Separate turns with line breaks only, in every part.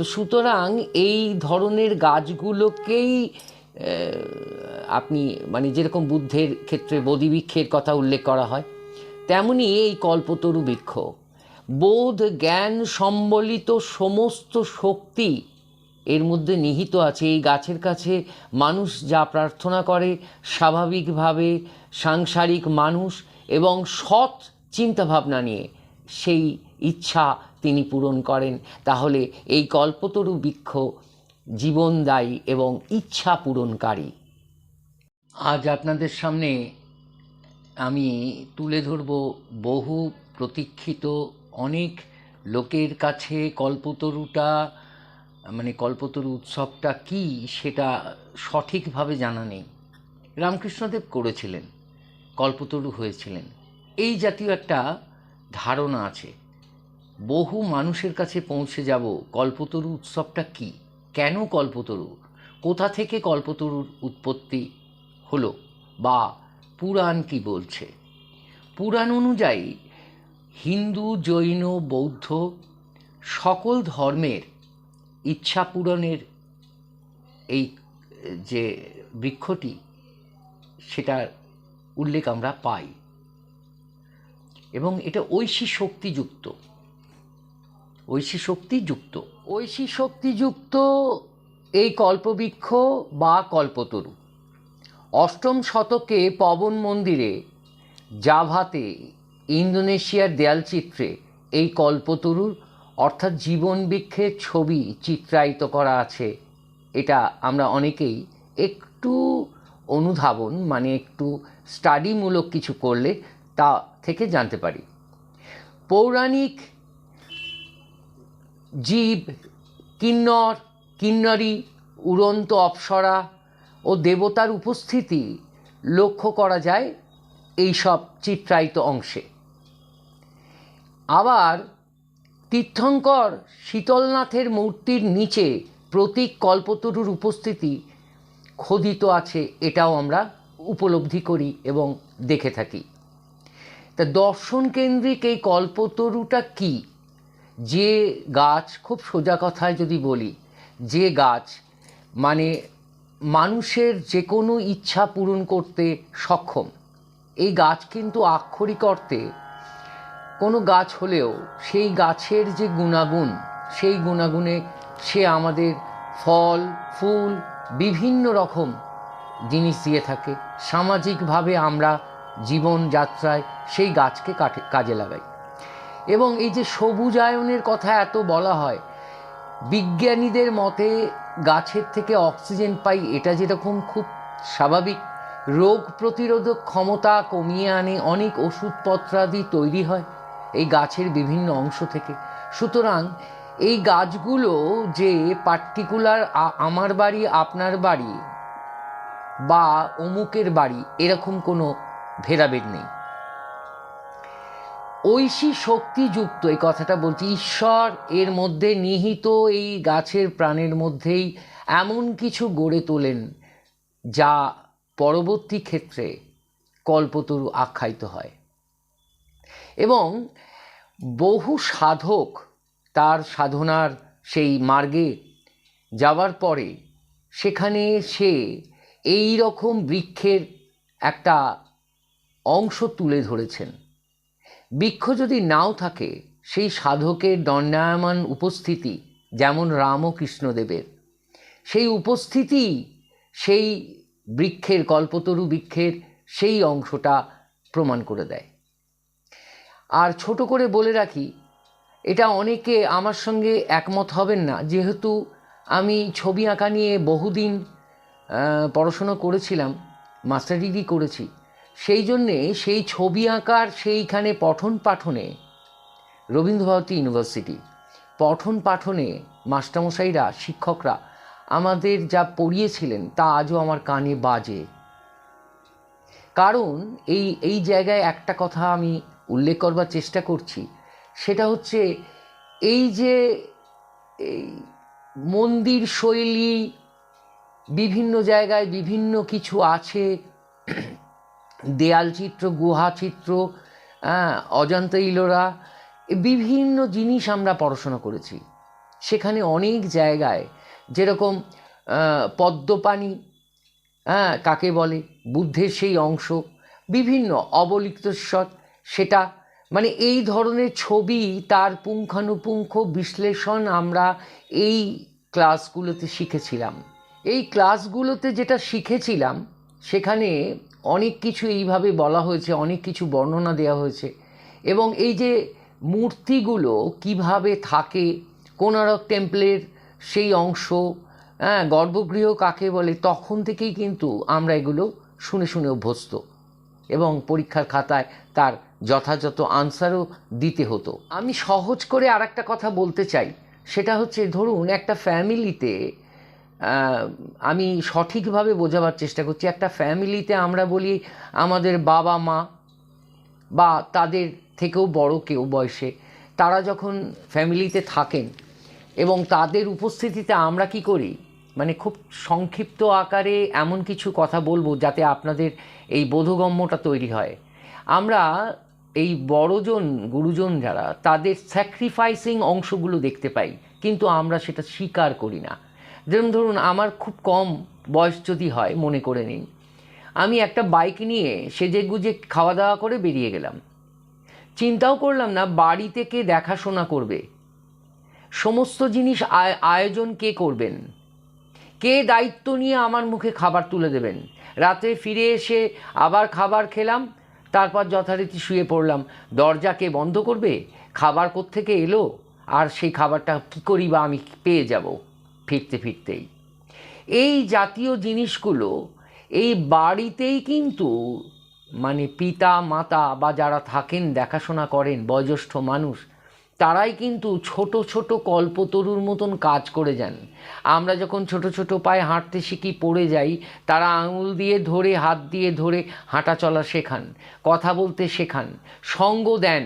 তো সুতরাং এই ধরনের গাছগুলোকেই আপনি মানে যেরকম বুদ্ধের ক্ষেত্রে বোধিবৃক্ষের কথা উল্লেখ করা হয়, তেমনি এই কল্পতরু বৃক্ষ। বোধ জ্ঞান সম্বলিত সমস্ত শক্তি এর মধ্যে নিহিত আছে। এই গাছের কাছে মানুষ যা প্রার্থনা করে, স্বাভাবিকভাবে সাংসারিক মানুষ এবং সৎ চিন্তাভাবনা নিয়ে সেই ইচ্ছা তিনি পূরণ করেন। তাহলে এই কল্পতরু বৃক্ষ জীবনদায়ী এবং ইচ্ছা পূরণকারী। আজ আপনাদের সামনে আমি তুলে ধরব বহু প্রতীক্ষিত অনেক লোকের কাছে কল্পতরুটা মানে কল্পতরু উৎসবটা কি সেটা সঠিকভাবে জানা নেই। রামকৃষ্ণদেব করেছিলেন, কল্পতরু হয়েছিলেন। এই জাতীয় একটা ধারণা আছে। বহু মানুষের কাছে পৌঁছে যাব কল্পতরু উৎসবটা কি? কেন কল্পতরু? কোথা থেকে কল্পতরুর উৎপত্তি হলো? বা পুরাণ কি বলছে? পুরাণ অনুযায়ী হিন্দু, জৈন, বৌদ্ধ সকল ধর্মের ইচ্ছা পূরণের এই, যে বৃক্ষটি সেটার উল্লেখ আমরা পাই। এবং এটা ঐশী শক্তিযুক্ত। ঐশী শক্তিযুক্ত ঐশী শক্তিযুক্ত এই কল্পবৃক্ষ বা কল্পতরু। অষ্টম শতকে পবন মন্দিরে, জাভাতে, ইন্দোনেশিয়ার দেয়ালচিত্রে এই কল্পতরুর, অর্থাৎ জীবন বৃক্ষের ছবি চিত্রায়িত করা আছে। এটা আমরা অনেকেই একটু অনুধাবন মানে একটু স্টাডিমূলক কিছু করলে তা থেকে জানতে পারি। পৌরাণিক জীব, কিন্নর, কিন্নরী, উড়ন্ত অপ্সরা ও দেবতার উপস্থিতি লক্ষ্য করা যায় এই সব চিত্রায়িত অংশে। আবার তীর্থঙ্কর শীতলনাথের মূর্তির নিচে প্রতীক কল্পতরুর উপস্থিতি খোদিত আছে এটাও আমরা উপলব্ধি করি এবং দেখে থাকি। তা দর্শন কেন্দ্রিক এই কল্পতরুটা কি? যে গাছ, খুব সোজা কথায় যদি বলি, যে গাছ মানে মানুষের যে কোনো ইচ্ছা পূরণ করতে সক্ষম। এই গাছ কিন্তু আক্ষরিক অর্থে কোনো গাছ হলেও সেই গাছের যে গুণাগুণ, সেই গুণাগুণে সে আমাদের ফল, ফুল, বিভিন্ন রকম জিনিস দিয়ে থাকে। সামাজিকভাবে আমরা জীবনযাত্রায় সেই গাছকে কাটে, কাজে লাগাই। এবং এই যে সবুজায়নের কথা এত বলা হয়, বিজ্ঞানীদের মতে গাছের থেকে অক্সিজেন পাই এটা যেরকম খুব স্বাভাবিক। রোগ প্রতিরোধক ক্ষমতা কমিয়ে আনে অনেক ওষুধপত্রাদি তৈরি হয় এই গাছের বিভিন্ন অংশ থেকে। সুতরাং এই গাছগুলো যে পার্টিকুলার আমার বাড়ি, আপনার বাড়ি বা অমুকের বাড়ি, এরকম কোনো ভেদাভেদ নেই। ঐশী শক্তিযুক্ত এই কথাটা বলছি, ঈশ্বর এর মধ্যে নিহিত এই গাছের প্রাণের মধ্যেই এমন কিছু গড়ে তোলেন যা পরবর্তী ক্ষেত্রে কল্পতরু আখ্যায়িত হয়। এবং বহু সাধক তার সাধনার সেই মার্গে যাওয়ার পরে সেখানে সে এই রকম বৃক্ষের একটা অংশ তুলে ধরেছেন। বৃক্ষ যদি নাও থাকে, সেই সাধকের দণ্ডায়মান উপস্থিতি যেমন রাম ও কৃষ্ণদেবের সেই উপস্থিতি, সেই বৃক্ষের, কল্পতরু বৃক্ষের, সেই অংশটা প্রমাণ করে দেয়। আর ছোট করে বলে রাখি, এটা অনেকে আমার সঙ্গে একমত হবেন না। যেহেতু আমি ছবি আঁকা নিয়ে বহুদিন পড়াশুনো করেছিলাম, মাস্টার ডিগ্রি করেছি সেই জন্যে সেই ছবি আঁকার সেইখানে পঠন পাঠনে রবীন্দ্রভারতী ইউনিভার্সিটি, পঠন পাঠনে মাস্টারমশাইরা, শিক্ষকরা আমাদের যা পড়িয়েছিলেন তা আজও আমার কানে বাজে। কারণ এই এই জায়গায় একটা কথা আমি উল্লেখ করবার চেষ্টা করছি, সেটা হচ্ছে এই যে এই মন্দির শৈলী বিভিন্ন জায়গায় বিভিন্ন কিছু আছে দেয়াল চিত্র গুহা চিত্র অজন্তা ইলোরা বিভিন্ন জিনিস আমরা পড়াশোনা করেছি। সেখানে অনেক জায়গায় যেরকম আহ, পদ্মপাণি হ্যাঁ কাকে বলে? বুদ্ধের সেই অংশ বিভিন্ন অবলিপ্তস্বর সেটা মানে এই ধরনের ছবি তার পুঙ্খানুপুঙ্খ বিশ্লেষণ আমরা এই ক্লাসগুলোতে শিখেছিলাম। এই ক্লাসগুলোতে যেটা শিখেছিলাম সেখানে অনেক কিছু এইভাবে বলা হয়েছে, অনেক কিছু বর্ণনা দেওয়া হয়েছে। এবং এই যে মূর্তিগুলো কীভাবে থাকে কোনারক টেম্পলের সেই অংশ হ্যাঁ গর্ভগৃহ কাকে বলে, তখন থেকেই কিন্তু আমরা এগুলো শুনে শুনে অভ্যস্ত। এবং পরীক্ষার খাতায় তার যথাযথ আনসারও দিতে হতো। আমি সহজ করে আর একটা কথা বলতে চাই। সেটা হচ্ছে, ধরুন, একটা ফ্যামিলিতে আমি সঠিকভাবে বোঝাবার চেষ্টা করছি। একটা ফ্যামিলিতে আমরা বলি আমাদের বাবা মা বা তাদের থেকেও বড় কেউ বয়সে, তারা যখন ফ্যামিলিতে থাকেন এবং তাদের উপস্থিতিতে আমরা কি করি মানে খুব সংক্ষিপ্ত আকারে এমন কিছু কথা বলব যাতে আপনাদের এই বোধগম্যটা তৈরি হয়। আমরা এই বড়জন, গুরুজন যারা, তাদের স্যাক্রিফাইসিং অংশগুলো দেখতে পাই, কিন্তু আমরা সেটা স্বীকার করি না। যেমন ধরুন আমার খুব কম বয়স যদি হয়, মনে করে নিন। আমি একটা বাইক নিয়ে সেজে গুজে খাওয়া দাওয়া করে বেরিয়ে গেলাম। চিন্তাও করলাম না বাড়িতে কে দেখাশোনা করবে। সমস্ত জিনিস আয়- আয়োজন কে করবেন? কে দায়িত্ব নিয়ে আমার মুখে খাবার তুলে দেবেন? রাতে ফিরে এসে আবার খাবার খেলাম, তারপর যথারীতি শুয়ে পড়লাম। দরজা কে বন্ধ করবে? খাবার কোত্থেকে এলো? আর সেই খাবারটা কী করি বা আমি পেয়ে যাব? ফিরতে ফিরতেই। এই জাতীয় জিনিসগুলো এই বাড়িতেই কিন্তু মানে পিতা, মাতা বা যারা থাকেন, দেখাশোনা করেন, বয়োজ্যেষ্ঠ মানুষ, তারাই কিন্তু ছোট ছোট কল্পতরুর মতন কাজ করে যান। আমরা যখন ছোট ছোট পায়ে হাঁটতে শিখি, পড়ে যাই, তারা আঙুল দিয়ে ধরে, হাত দিয়ে ধরে হাঁটা চলা শেখান, কথা বলতে শেখান, সঙ্গ দেন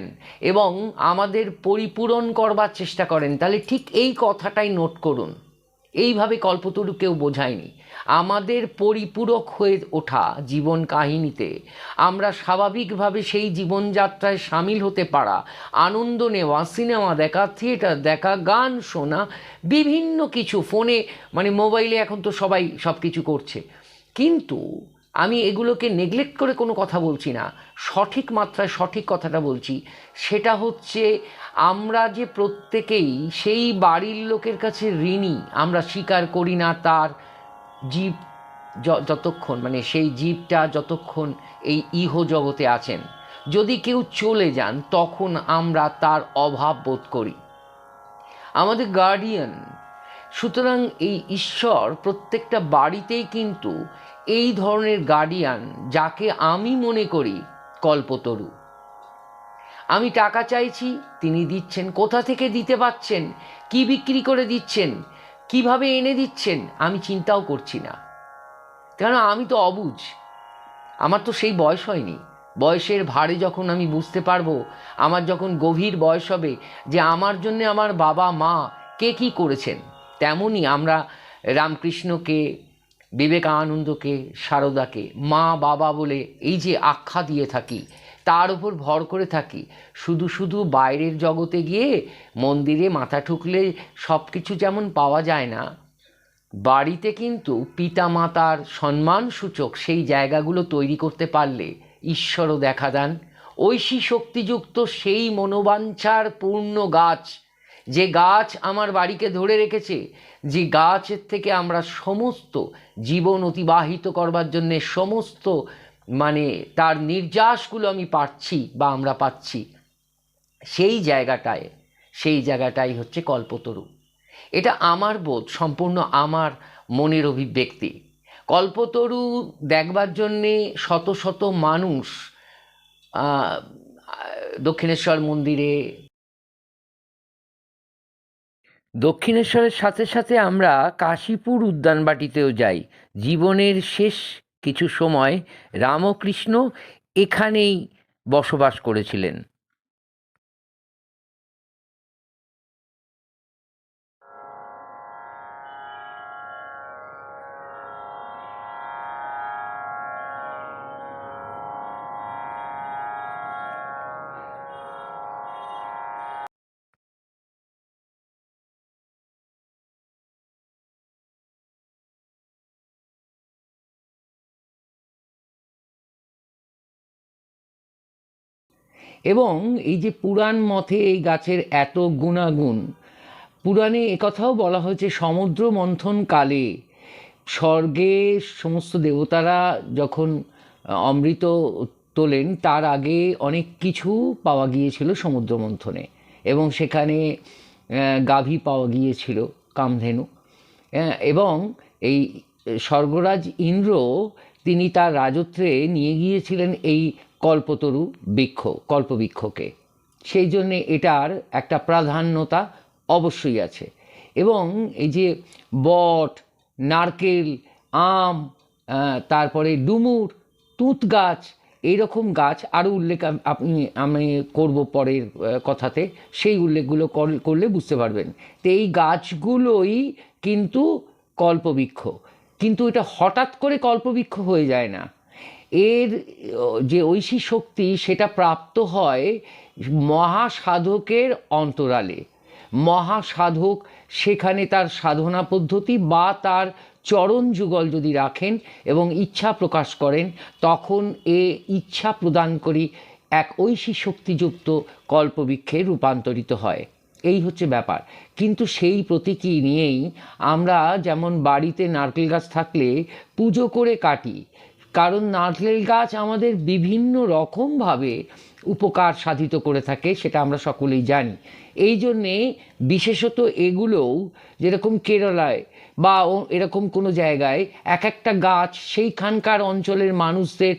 এবং আমাদের পরিপূরণ করবার চেষ্টা করেন। তাহলে ঠিক এই কথাটাই নোট করুন। এইভাবে কল্পতরু কেউ বোঝায়নি। আমাদের পরিপূরক হয়ে ওঠা জীবন কাহিনীতে আমরা স্বাভাবিকভাবে সেই জীবনযাত্রায় সামিল হতে পারা, আনন্দ নেওয়া, সিনেমা দেখা, থিয়েটার দেখা, গান শোনা, বিভিন্ন কিছু ফোনে মানে মোবাইলে এখন তো সবাই সব কিছু করছে। কিন্তু আমি এগুলোকে নেগলেক্ট করে কোনো কথা বলছি না। সঠিক মাত্রায় সঠিক কথাটা বলছি। সেটা হচ্ছে আমরা যে প্রত্যেকেই সেই বাড়ির লোকের কাছে ঋণী, আমরা স্বীকার করি না তার জীব যতক্ষণ মানে সেই জীবটা যতক্ষণ এই ইহ জগতে আছেন। যদি কেউ চলে যান, তখন আমরা তার অভাব বোধ করি। আমাদের গার্ডিয়ান সুতরাং এই ঈশ্বর প্রত্যেকটা বাড়িতেই কিন্তু এই ধরনের গার্ডিয়ান যাকে আমি মনে করি কল্পতরু। আমি টাকা চাইছি, তিনি দিচ্ছেন, কোথা থেকে দিতে পাচ্ছেন, কি বিক্রি করে দিচ্ছেন, কীভাবে এনে দিচ্ছেন, আমি চিন্তাও করছি না। কেন আমি তো অবুঝ আমার তো সেই বয়স হয়নি। বয়সের ভারে যখন আমি বুঝতে পারব, আমার যখন গভীর বয়স হবে যে আমার জন্য আমার বাবা মা কে কী করেছেন। তেমনই আমরা রামকৃষ্ণকে, বিবেকানন্দকে, সারদাকে, মা, বাবা বলে এই যে আখ্যা দিয়ে থাকি, তার উপর ভর করে থাকি, শুধু শুধু বাইরের জগতে গিয়ে মন্দিরে মাথা ঠুকলে সব কিছু যেমন পাওয়া যায় না, বাড়িতে কিন্তু পিতা মাতার পিতামাতার সম্মানসূচক সেই জায়গাগুলো তৈরি করতে পারলে ঈশ্বরও দেখা দেন। ঐশী শক্তিযুক্ত সেই মনোবাঞ্ছার পূর্ণ গাছ যে গাছ আমার বাড়িকে ধরে রেখেছে, যে গাছের থেকে আমরা সমস্ত জীবন অতিবাহিত করবার জন্যে সমস্ত মানে তার নির্যাসগুলো আমি পাচ্ছি বা আমরা পাচ্ছি, সেই জায়গাটায়, সেই জায়গাটাই হচ্ছে কল্পতরু। এটা আমার বোধ, সম্পূর্ণ আমার মনের অভিব্যক্তি। কল্পতরু দেখবার জন্যে শত শত মানুষ দক্ষিণেশ্বর মন্দিরে দক্ষিণেশ্বরের সাথে সাথে আমরা কাশীপুর উদ্যানবাটিতেও যাই। জীবনের শেষ কিছু সময় রামকৃষ্ণ এখানেই বসবাস করেছিলেন। এবং এই যে পুরাণ মতে এই গাছের এত গুণাগুণ পুরাণে একথাও বলা হয়েছে সমুদ্র মন্থন কালে স্বর্গে সমস্ত দেবতারা যখন অমৃত তোলেন তার আগে অনেক কিছু পাওয়া গিয়েছিল সমুদ্র মন্থনে এবং সেখানে গাভী পাওয়া গিয়েছিল কামধেনু। হ্যাঁ, এবং এই স্বর্গরাজ ইন্দ্র তিনি তার রাজত্বে নিয়ে গিয়েছিলেন এই কল্পতরু বৃক্ষ, কল্পবৃক্ষকে। সেই জন্যে এটার একটা প্রাধান্যতা অবশ্যই আছে। এবং এই যে বট, নারকেল, আম তারপরে ডুমুর তুঁত গাছ এইরকম গাছ আরও উল্লেখ আপনি, আমি করব পরের কথাতে। সেই উল্লেখগুলো কর- করলে বুঝতে পারবেন। তো এই গাছগুলোই কিন্তু কল্পবৃক্ষ। কিন্তু এটা হঠাৎ করে কল্পবৃক্ষ হয়ে যায় না। এর যে ঐশী শক্তি সেটা প্রাপ্ত হয় মহাসাধকের অন্তরালে। মহাসাধক সেখানে তার সাধনা পদ্ধতি বা তার চরণ যুগল যদি রাখেন এবং ইচ্ছা প্রকাশ করেন, তখন এ ইচ্ছা প্রদান করি এক ঐশী শক্তিযুক্ত কল্পবৃক্ষে রূপান্তরিত হয়। এই হচ্ছে ব্যাপার। কিন্তু সেই প্রতীকী নিয়েই আমরা যেমন বাড়িতে নারকেল গাছ থাকলে পুজো করে কাটি কারণ নারকেল গাছ আমাদের বিভিন্ন রকমভাবে উপকার সাধিত করে থাকে, সেটা আমরা সকলেই জানি। এই জন্যে বিশেষত এগুলোও যেরকম কেরলায় বা এরকম কোনো জায়গায় এক একটা গাছ সেইখানকার অঞ্চলের মানুষদের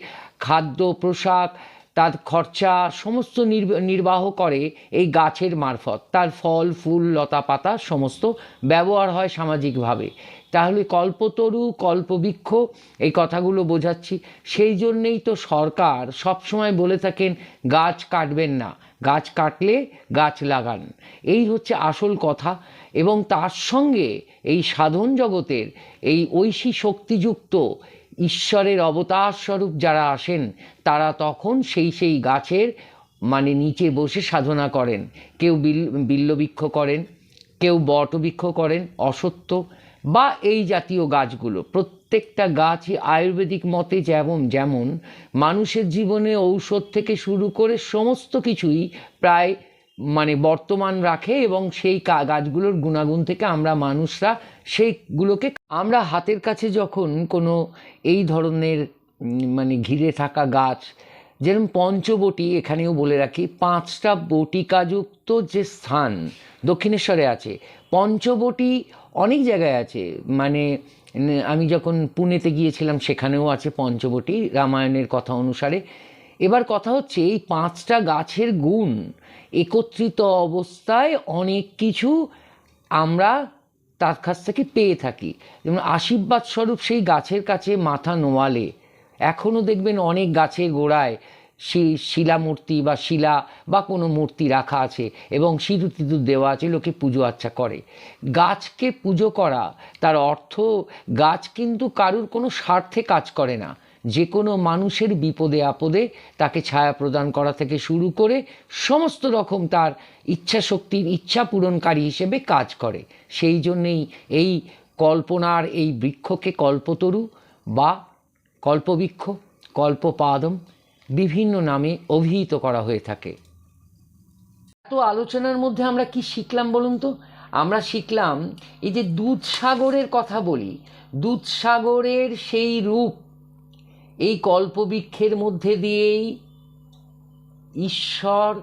খাদ্য, পোশাক তার খরচা সমস্ত নির্ব- নির্বাহ করে এই গাছের মারফত। তার ফল, ফুল, লতা পাতা সমস্ত ব্যবহার হয় সামাজিকভাবে। তাহলে কল্পতরু, কল্পবৃক্ষ, এই কথাগুলো বোঝাচ্ছি। সেই জন্যেই তো সরকার সবসময় বলে থাকেন, গাছ কাটবেন না। গাছ কাটলে গাছ লাগান। এই হচ্ছে আসল কথা। এবং তার সঙ্গে এই সাধন জগতের এই ঐশী শক্তিযুক্ত ঈশ্বরের অবতার স্বরূপ যারা আসেন, তারা তখন সেই সেই গাছের মানে নিচে বসে সাধনা করেন। কেউ বিল বিল্লবৃক্ষ করেন, কেউ বটবৃক্ষ করেন, অসত্য বা এই জাতীয় গাছগুলো। প্রত্যেকটা গাছই আয়ুর্বেদিক মতে যেমন যেমন মানুষের জীবনে ঔষধ থেকে শুরু করে সমস্ত কিছুই প্রায় মানে বর্তমান রাখে এবং সেই গাছগুলোর গুণাগুণ থেকে আমরা মানুষরা সেইগুলোকে, আমরা হাতের কাছে যখন কোনো এই ধরনের মানে ঘিরে থাকা গাছ, যেরকম পঞ্চবটি এখানেও বলে রাখি, পাঁচটা বটিকাযুক্ত যে স্থান দক্ষিণেশ্বরে আছে, পঞ্চবটি অনেক জায়গায় আছে মানে আমি যখন পুনেতে গিয়েছিলাম সেখানেও আছে পঞ্চবটি, রামায়ণের কথা অনুসারে। এবার কথা হচ্ছে এই পাঁচটা গাছের গুণ একত্রিত অবস্থায় অনেক কিছু আমরা তার কাছ থেকে পেয়ে থাকি। যেমন আশীর্বাদ স্বরূপ সেই গাছের কাছে মাথা নোয়ালে। এখনও দেখবেন অনেক গাছের গোড়ায় শিলামূর্তি বা শিলা বা কোনো মূর্তি রাখা আছে এবং সিঁদুর তিঁদুর দেওয়া আছে, লোকে পুজো আচ্ছা করে। গাছকে পুজো করা, তার অর্থ গাছ কিন্তু কারুর কোনো স্বার্থে কাজ করে না। যে কোনো মানুষের বিপদে আপদে তাকে ছায়া প্রদান করা থেকে শুরু করে সমস্ত রকম তার ইচ্ছা শক্তির ইচ্ছা পূরণকারী হিসেবে কাজ করে। সেই জন্যেই এই কল্পনার এই বৃক্ষকে কল্পতরু বা কল্পবৃক্ষ, কল্পপাদম বিভিন্ন নামে অভিহিত করা হয়ে থাকে। এত আলোচনার মধ্যে আমরা কি শিখলাম বলুন তো? আমরা শিখলাম এই যে দুধসাগরের কথা বলি। দুধসাগরের সেই রূপ এই কল্পবৃক্ষের মধ্যে দিয়েই ঈশ্বর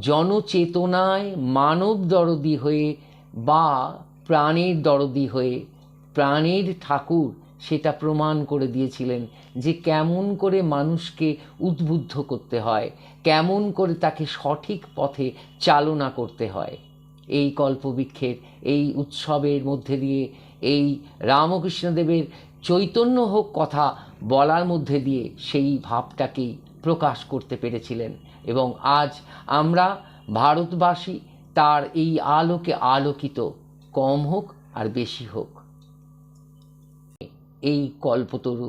জনচেতনায় মানব দরদি হয়ে বা প্রাণের দরদি হয়ে প্রাণের ঠাকুর সেটা প্রমাণ করে দিয়েছিলেন যে কেমন করে মানুষকে উদ্বুদ্ধ করতে হয়, কেমন করে তাকে সঠিক পথে চালনা করতে হয়। এই কল্পবৃক্ষের, এই উৎসবের মধ্যে দিয়ে এই রামকৃষ্ণদেবের চৈতন্য হোক কথা বলার মধ্যে দিয়ে সেই ভাবটাকেই প্রকাশ করতে পেরেছিলেন এবং আজ আমরা ভারতবাসী তার এই আলোকে আলোকিত কম হোক আর বেশি হোক। এই কল্পতরু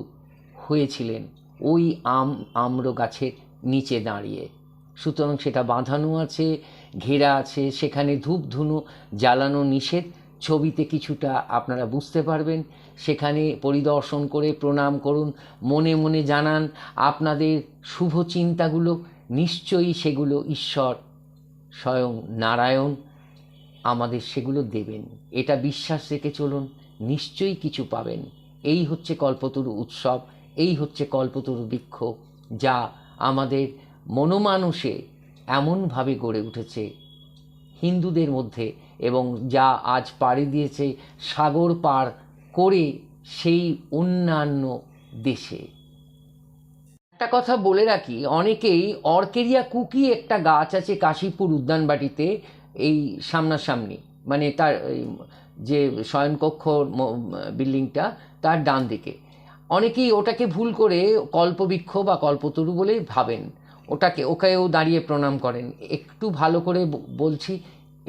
হয়েছিলেন ওই আম, আম্র গাছের নিচে দাঁড়িয়ে। সুতরাং সেটা বাঁধানো আছে, ঘেরা আছে, সেখানে ধূপ ধুনো জ্বালানো নিষেধ। ছবিতে কিছুটা আপনারা বুঝতে পারবেন। সেখানে পরিদর্শন করে প্রণাম করুন, মনে মনে জানান, আপনাদের শুভ চিন্তাগুলো নিশ্চয়ই সেগুলো ঈশ্বর স্বয়ং নারায়ণ আমাদের সেগুলো দেবেন। এটা বিশ্বাস রেখে চলুন, নিশ্চয়ই কিছু পাবেন। এই হচ্ছে কল্পতরু উৎসব, এই হচ্ছে কল্পতরু বৃক্ষ, যা আমাদের মনোমানসে এমনভাবে গড়ে উঠেছে হিন্দুদের মধ্যে এবং যা আজ পাড়ি দিয়েছে সাগর পার করে সেই অন্যান্য দেশে। একটা কথা বলে রাখি, অনেকেই অর্কেরিয়া কুকি একটা গাছ আছে কাশীপুর উদ্যানবাটিতে, এই সামনাসামনি। মানে তার যে শয়নকক্ষ বিল্ডিংটা তার ডান দিকে। অনেকেই ওটাকে ভুল করে কল্পবৃক্ষ বা কল্পতরু বলে ভাবেন। ওটাকে, ওকেও দাঁড়িয়ে প্রণাম করেন। একটু ভালো করে বলছি,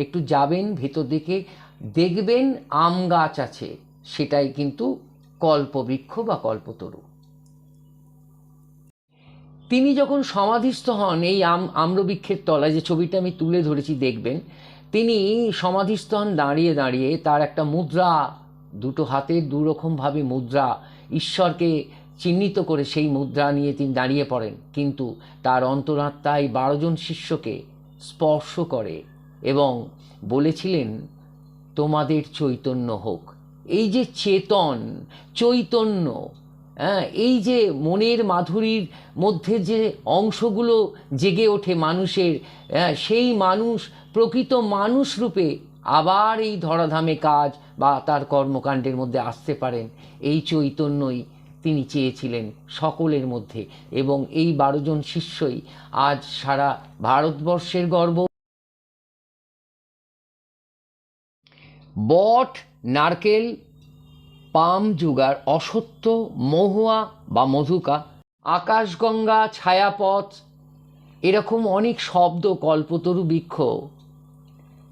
একটু যাবেন ভেতর দিকে, দেখবেন আম গাছ আছে। সেটাই কিন্তু কল্পবৃক্ষ বা কল্পতরু। তিনি যখন সমাধিস্থ হন, এই আম, আম্রবৃক্ষের তলায়, যে ছবিটা আমি তুলে ধরেছি দেখবেন, তিনি সমাধিস্থ হন দাঁড়িয়ে দাঁড়িয়ে তার একটা মুদ্রা, দুটো হাতের দুরকমভাবে মুদ্রা, ঈশ্বরকে চিহ্নিত করে সেই মুদ্রা নিয়ে তিনি দাঁড়িয়ে পড়েন। কিন্তু তার অন্তরাত্মায় বারো জন শিষ্যকে স্পর্শ করে এবং বলেছিলেন, তোমাদের চৈতন্য হোক। এই যে চেতন চৈতন্য হ্যাঁ এই যে মনের মাধুরীর মধ্যে যে অংশগুলো জেগে ওঠে মানুষের হ্যাঁ, সেই মানুষ প্রকৃত মানুষ রূপে আবার এই ধরাধামে কাজ বা তার কর্মকাণ্ডের মধ্যে আসতে পারেন। এই চৈতন্যই তিনি চেয়েছিলেন সকলের মধ্যে এবং এই বারোজন শিষ্যই আজ সারা ভারতবর্ষের গর্ব বট, নারকেল, পাম যুগার অসত্য মহুয়া বা মধুকা, আকাশগঙ্গা, ছায়াপথ, এরকম অনেক শব্দ কল্পতরু বৃক্ষ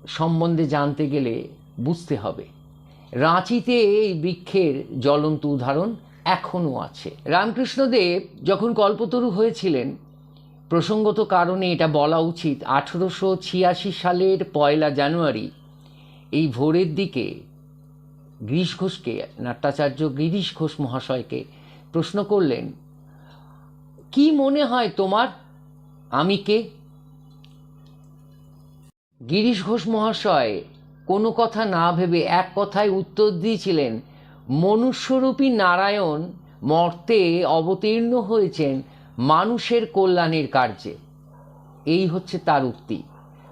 সম্বন্ধে জানতে গেলে বুঝতে হবে। রাঁচিতে এই বৃক্ষের জ্বলন্ত উদাহরণ এখনও আছে। রামকৃষ্ণদেব যখন কল্পতরু হয়েছিলেন, প্রসঙ্গত কারণে এটা বলা উচিত, আঠেরোশো ছিয়াশি সালের পয়লা জানুয়ারি এই ভোরের দিকে গিরিশ ঘোষকে, নাট্যাচার্য গিরিশ ঘোষ মহাশয়কে প্রশ্ন করলেন, কি মনে হয় তোমার? আমি কে? গিরিশ ঘোষ মহাশয় কোনো কথা না ভেবে এক কথায় উত্তর দিয়েছিলেন, মনুষ্যরূপী নারায়ণ মর্তে অবতীর্ণ হয়েছেন মানুষের কল্যাণের কার্যে। এই হচ্ছে তার উক্তি।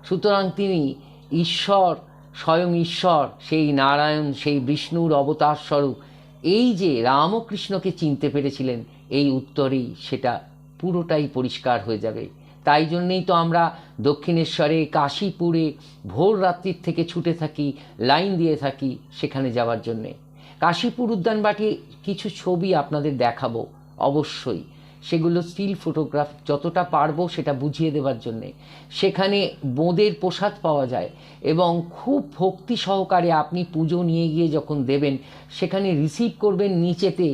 সুতরাং তিনি ঈশ্বর স্বয়ং ঈশ্বর, সেই নারায়ণ, সেই বিষ্ণুর অবতার স্বরূপ। এই যে রামকৃষ্ণকে চিনতে পেরেছিলেন, এই উত্তরেই সেটা পুরোটাই পরিষ্কার হয়ে যাবে। তাই জন্যেই তো আমরা দক্ষিণেশ্বরে, কাশীপুরে ভোর রাত্রির থেকে ছুটে থাকি, লাইন দিয়ে থাকি সেখানে যাওয়ার জন্যে। কাশীপুর উদ্যানবাটি কিছু ছবি আপনাদের দেখাবো, অবশ্যই। সেগুলো স্টিল ফটোগ্রাফ যতটা পারব সেটা বুঝিয়ে দেওয়ার জন্যে। সেখানে বোঁদের প্রসাদ পাওয়া যায় এবং খুব ভক্তি সহকারে আপনি পুজো নিয়ে গিয়ে যখন দেবেন, সেখানে রিসিভ করবেন নিচেতে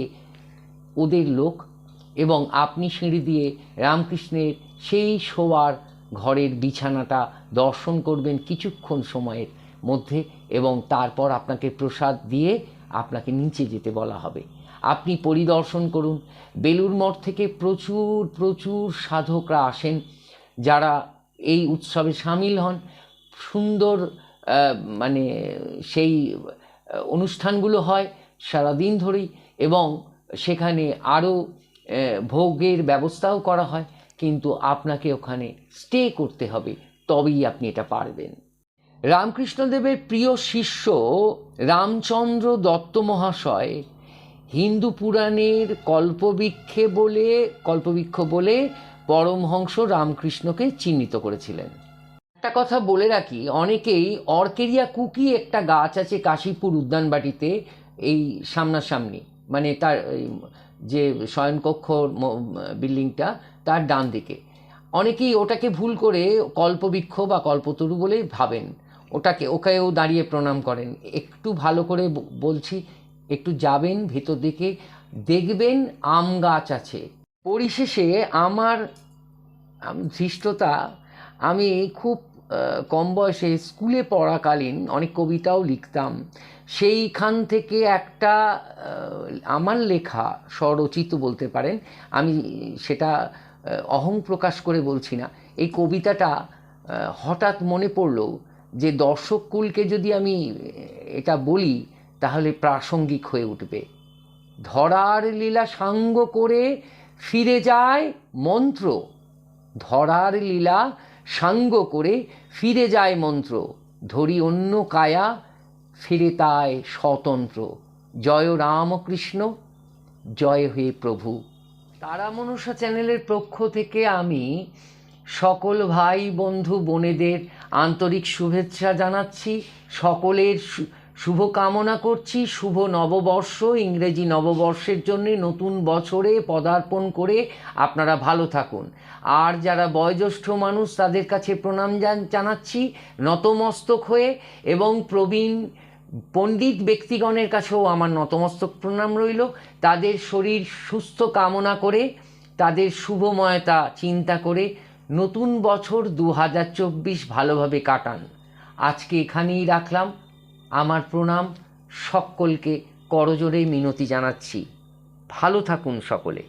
ওদের লোক এবং আপনি সিঁড়ি দিয়ে রামকৃষ্ণের সেই শোয়ার ঘরের বিছানাটা দর্শন করবেন কিছুক্ষণ সময়ের মধ্যে এবং তারপর আপনাকে প্রসাদ দিয়ে আপনাকে নিচে যেতে বলা হবে। আপনি পরিদর্শন করুন। বেলুর মঠ থেকে প্রচুর প্রচুর সাধকরা আসেন যারা এই উৎসবে সামিল হন। সুন্দর মানে সেই অনুষ্ঠানগুলো হয় সারাদিন ধরেই এবং সেখানে আরও ভোগের ব্যবস্থাও করা হয়। কিন্তু আপনাকে ওখানে স্টে করতে হবে, তবেই আপনি এটা পারবেন। রামকৃষ্ণদেবের প্রিয় শিষ্য রামচন্দ্র দত্ত মহাশয় হিন্দু পুরাণের কল্পবৃক্ষে বলে, কল্পবৃক্ষ বলে পরমহংস রামকৃষ্ণকে চিহ্নিত করেছিলেন। একটা কথা বলে রাখি, অনেকেই অর্কেরিয়া কুকি একটা গাছ আছে কাশীপুর উদ্যানবাটিতে, এই সামনাসামনি মানে তার যে শয়নকক্ষ বিল্ডিংটা তার ডান দিকে। অনেকেই ওটাকে ভুল করে কল্পবৃক্ষ বা কল্পতরু বলে ভাবেন। ওটাকে, ওকেও দাঁড়িয়ে প্রণাম করেন। একটু ভালো করে বলছি একটু যাবেন ভেতর দিকে, দেখবেন আম গাছ আছে। পরিশেষে আমার, আম- ধৃষ্টতা আমি খুব কম বয়সে স্কুলে পড়াকালীন অনেক কবিতাও লিখতাম। সেইখান থেকে একটা আমার লেখা স্বরচিত বলতে পারেন, আমি সেটা অহং প্রকাশ করে বলছি না। এই কবিতাটা হঠাৎ মনে পড়ল যে দর্শককুলকে যদি আমি এটা বলি তাহলে প্রাসঙ্গিক হয়ে উঠবে। ধরার লীলা সাঙ্গ করে ফিরে যায় মন্ত্র। ধরার লীলা সাঙ্গ করে ফিরে যায় মন্ত্র। ধরি অন্য কায়া, ফিরে তায় স্বতন্ত্র। জয় রামকৃষ্ণ, জয় হয়ে প্রভু। তারা মনুষ্য চ্যানেলের পক্ষ থেকে আমি সকল ভাই বন্ধু বোনেদের আন্তরিক শুভেচ্ছা জানাচ্ছি। সকলের শুভ কামনা করছি, শুভ নববর্ষ, ইংরেজি নববর্ষের জন্য নতুন বছরে পদার্পণ করে আপনারা ভালো থাকুন। আর যারা বয়োজ্যেষ্ঠ মানুষ, তাদের কাছে প্রণাম জানাচ্ছি, নতমস্তক হয়ে এবং প্রবীণ পণ্ডিত ব্যক্তিগণের কাছেও আমার নতমস্তক প্রণাম রইল। তাদের শরীর সুস্থ কামনা করে, তাদের শুভময়তা চিন্তা করে নতুন বছর দু হাজার চব্বিশ ভালোভাবে কাটান। আজকে এখানেই রাখলাম। আমার প্রণাম সকলকে করজোরে মিনতি জানাচ্ছি। ভালো থাকুন সকলে।